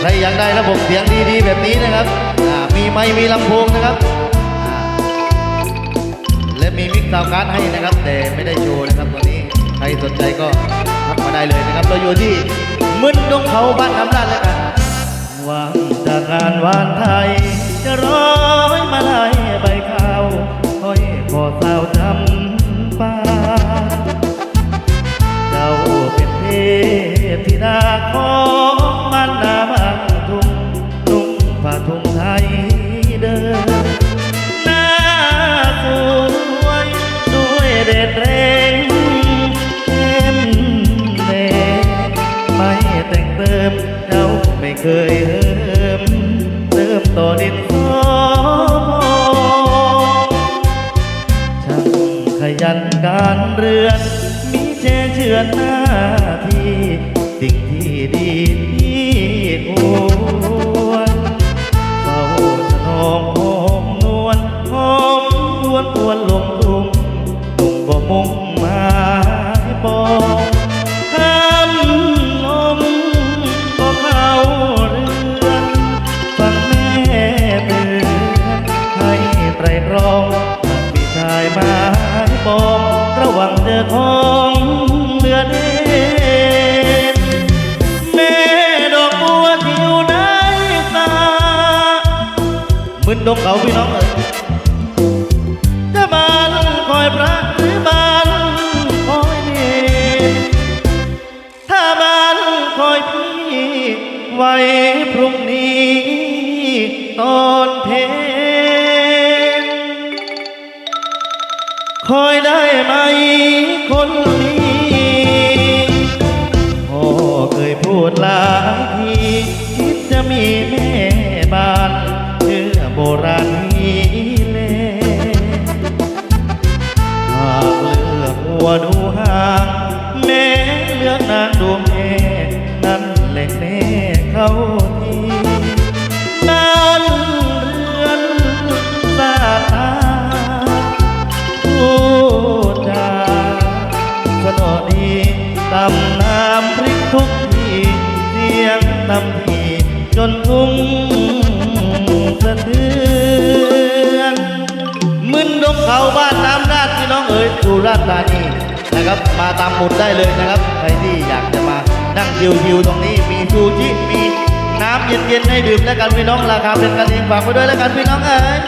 ใครอยากได้ระบบเสียงดีๆ แบบนี้นะครับ มีไมค์มีลำโพงนะครับ และมีมิกซ์ซาวการ์ดให้นะครับ แต่ไม่ได้โชว์นะครับตัวนี้ ใครสนใจก็ทักมาได้เลยนะครับ เราอยู่ที่มึนดงเขาบ้านน้ำลาดแล้วกันหวังจากงานวานไทยจะรอ ไม่เคยเหิมเติมต่อดินสอช่างขยันการเรือน มีเจเชือนหน้าที่สิ่งที่ดีที่ควรเฝ้าถนอมหอมนวลหอมนวลทวนลงทุ่งนุ่งบ่มุ่งหมายปอง ระวังเจอของเดือดเด่นแม่ดอกบัวที่อยู่ในตามึนดงเขาพี่น้องเอ๋ยจะบานคอยพระหรือบานคอยเนถ้าบ้านคอยพี่ไว้พรุ่งนี้ตอนเพล คอยได้ไหมคนนี้ ดีตำน้ำพริกทุกทีเสียงตำทีจนทุ่งสะเทือนมึนดงเขาบ้านน้ำราดพี่น้องเอ๋ยสุราษฎร์ธานีนะครับมาตามหมุดได้เลยนะครับใครที่อยากจะมานั่งชิวๆตรงนี้มีซูชิมีน้ำเย็นๆให้ดื่มแล้วกันพี่น้องราคาเป็นกันเองฝากไว้ด้วยแล้วกันพี่น้องเอ๋ย